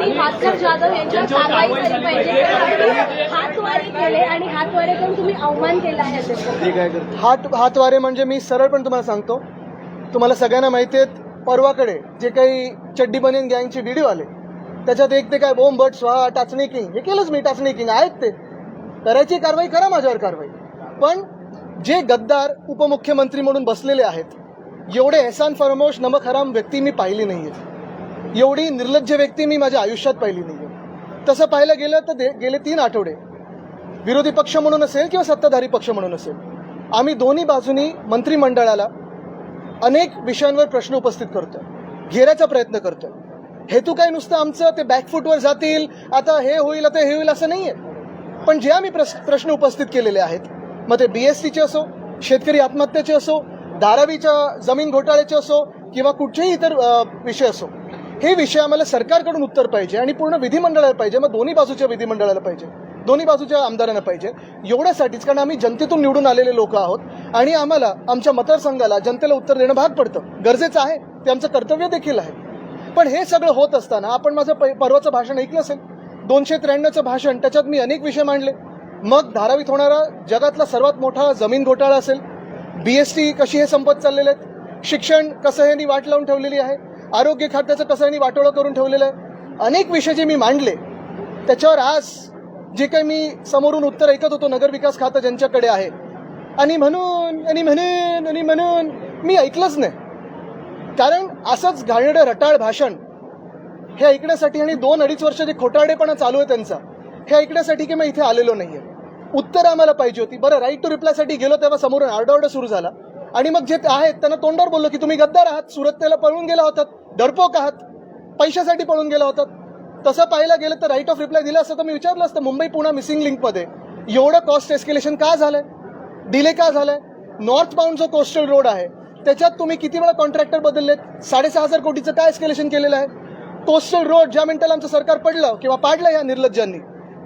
आणि भास्कर जाधव यांच्यावर कारवाई झाली पाहिजे. हातवारे केले आणि हातवारे करून तुम्ही अवमान केला आहे हात हातवारे म्हणजे मी सरळ पण तुम्हाला सांगतो. तुम्हाला सगळ्यांना माहिती आहेत परवाकडे जे काही चड्डी बनेन गँगचे व्हिडिओ आले त्याच्यात एक ते काय बोम बट स्वाहा टाचणी किंग हे केलंच मी टाचणी किंग आहेत ते. करायची कारवाई करा माझ्यावर कारवाई. पण जे गद्दार उपमुख्यमंत्री म्हणून बसलेले आहेत एवढे एहसान फरमोश नमक हराम व्यक्ती मी पाहिली नाहीये. एवढी निर्लज्ज व्यक्ती मी माझ्या आयुष्यात पाहिली नाही तसं पाहायला गेलं तर दे- गेले तीन आठवडे. विरोधी पक्ष म्हणून असेल किंवा सत्ताधारी पक्ष म्हणून असेल. आम्ही दोन्ही बाजूनी मंत्रिमंडळाला अनेक विषयांवर प्रश्न उपस्थित करतोय. घेरायचा प्रयत्न करतोय. हेतू काय नुसतं आमचं? ते बॅकफूटवर जातील. आता हे होईल आता हे होईल असं नाही आहे पण जे आम्ही प्रश्न उपस्थित केलेले आहेत मग ते बी एस सीचे असो शेतकरी आत्महत्येचे असो धारावीच्या जमीन घोटाळ्याचे असो किंवा कुठचेही इतर विषय असो हे विषय आम्हाला सरकारकडून उत्तर पाहिजे आणि पूर्ण विधिमंडळाला पाहिजे. मग दोन्ही बाजूच्या विधिमंडळाला पाहिजे. दोन्ही बाजूच्या आमदारांना पाहिजे. एवढ्यासाठीच कारण आम्ही जनतेतून निवडून आलेले लोक आहोत आणि आम्हाला आमच्या मतदारसंघाला जनतेला उत्तर देणं भाग पडतं. गरजेचं आहे ते आमचं कर्तव्य देखील आहे. पण हे सगळं होत असताना आपण माझं परवाचं भाषण ऐकलं असेल. दोनशे त्र्याण्णवचं भाषण त्याच्यात मी अनेक विषय मांडले. मग धारावीत होणारा जगातला सर्वात मोठा जमीन घोटाळा असेल. बी एस टी कशी हे संपत चाललेले आहेत? शिक्षण कसं हे वाट लावून ठेवलेली आहे? आरोग्य खात्याचं कसं ह्यांनी वाटोळं करून ठेवलेलं आहे? अनेक विषय जे मी मांडले त्याच्यावर आज जे काही मी समोरून उत्तर ऐकत होतो नगरविकास खातं ज्यांच्याकडे आहे आणि म्हणून आणि म्हणून आणि म्हणून मी ऐकलंच नाही. कारण असंच घाणेरडं रटाळ भाषण हे ऐकण्यासाठी आणि दोन अडीच वर्ष जे खोटारडेपणा चालू आहे त्यांचा हे ऐकण्यासाठी की मी इथे आलेलो नाही आहे उत्तर आम्हाला पाहिजे होती. बरं राईट टू रिप्लायसाठी गेलो तेव्हा समोरून आरडाओरडा सुरू झाला. आणि मग जे आहेत त्यांना तोंडावर बोललो की तुम्ही गद्दार आहात सुरतेला पळून गेला होतात डरपोक आहात पैशासाठी पळून गेला होतात. तसं पाहायला गेलं तर राईट ऑफ रिप्लाय दिला असतं तर मी विचारलं असतं मुंबई पुणा मिसिंग लिंकमध्ये एवढं कॉस्ट एस्केलेशन का झालंय? डिले का झालंय? नॉर्थ बाउंड जो कोस्टल रोड आहे त्याच्यात तुम्ही किती वेळा कॉन्ट्रॅक्टर बदललेत? साडेसहा हजार कोटीचं काय एस्केलेशन केलेलं आहे? कोस्टल रोड ज्या मिनिटाला आमचं सरकार पडलं किंवा पाडलं या निर्लज्जांनी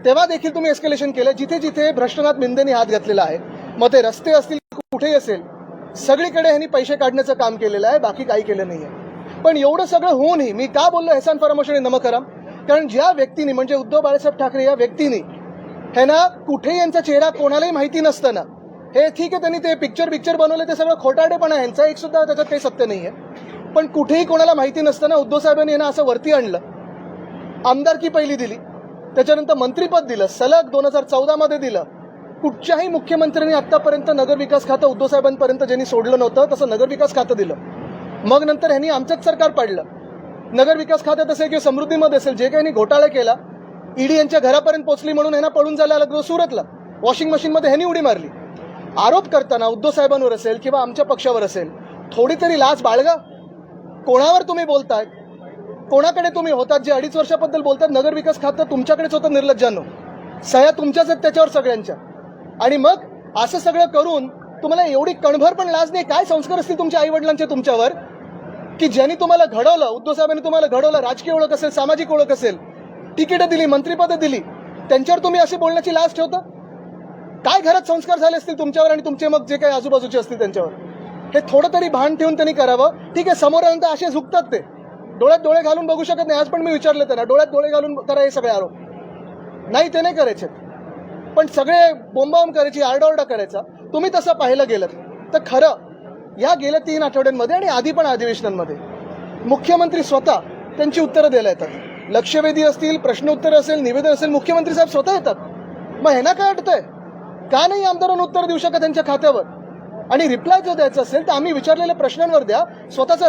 तेव्हा देखील तुम्ही एस्केलेशन केलं जिथे जिथे भ्रष्टनाथ मिंदेने हात घातलेला आहे. मग ते रस्ते असतील कुठेही असेल सगळीकडे ह्यांनी पैसे काढण्याचं काम केलेलं आहे बाकी काही केलं नाही आहे पण एवढं सगळं होऊनही मी का बोललो एहसान फरामोश नमकरम कारण ज्या व्यक्तीने म्हणजे उद्धव बाळासाहेब ठाकरे या व्यक्तीने ह्यांना कुठे कुठेही यांचा चेहरा कोणालाही माहिती नसताना हे ठीक आहे त्यांनी ते पिक्चर पिक्चर बनवले ते सगळं खोटाडेपणा आहे. यांचा एक सुद्धा त्याच्यात काही सत्य नाहीये. पण कुठेही कोणाला माहिती नसताना उद्धव साहेबांनी यांना असं वरती आणलं आमदारकी पहिली दिली त्याच्यानंतर मंत्रीपद दिलं सलग दोन हजार चौदामध्ये दिलं कुठच्याही मुख्यमंत्र्यांनी आतापर्यंत नगरविकास खातं उद्धव साहेबांपर्यंत ज्यांनी सोडलं नव्हतं तसं नगरविकास खातं दिलं. मग नंतर ह्यांनी आमचंच सरकार पाडलं. नगरविकास खात्यात असेल किंवा समृद्धीमध्ये असेल जे काही ह्यांनी घोटाळा केला ईडी यांच्या घरापर्यंत पोचली म्हणून ह्यांना पळून जायला लागलो सुरतला. वॉशिंग मशीनमध्ये ह्यांनी उडी मारली. आरोप करताना उद्धव साहेबांवर असेल किंवा आमच्या पक्षावर असेल थोडी तरी लाच बाळगा. कोणावर तुम्ही बोलताय? कोणाकडे तुम्ही होतात? जे अडीच वर्षाबद्दल बोलतात नगरविकास खातं तुमच्याकडेच होतं निर्लज्जांनो. सह्या तुमच्याच आहेत त्याच्यावर सगळ्यांच्या. आणि मग असं सगळं करून तुम्हाला एवढी कणभर पण लाज नाही. काय संस्कार असतील तुमच्या आईवडिलांचे तुमच्यावर? की ज्यांनी तुम्हाला घडवलं उद्धव साहेबांनी तुम्हाला घडवलं राजकीय ओळख असेल सामाजिक ओळख असेल तिकीटं दिली मंत्रिपदं दिली त्यांच्यावर तुम्ही अशी बोलण्याची लाज ठेवता? काय घरात संस्कार झाले असतील तुमच्यावर आणि तुमचे मग जे काही आजूबाजूचे असतील त्यांच्यावर? हे थोडं तरी भान ठेवून त्यांनी करावं. ठीक आहे समोर आल्यानंतर असे झुकतात ते. डोळ्यात डोळे घालून बघू शकत नाही. आज पण मी विचारलं त्यांना डोळ्यात डोळे घालून करा हे सगळे आरोप. नाही ते नाही करायचे. पण सगळे बोंबाबोंब करायची आरडाओरडा करायचा. तुम्ही तसं पाहिलं गेलं तर खरं या गेल्या तीन आठवड्यांमध्ये आणि आधी पण अधिवेशनांमध्ये मुख्यमंत्री स्वतः त्यांची उत्तरं द्यायला येतात. लक्षवेधी असतील प्रश्नोत्तर असेल निवेदन असेल मुख्यमंत्री साहेब स्वतः येतात. मग ह्यांना काय वाटतंय? का नाही आमदारांना उत्तर देऊ शकत त्यांच्या खात्यावर? आणि रिप्लाय जर द्यायचा असेल तर आम्ही विचारलेल्या प्रश्नांवर द्या स्वतःचा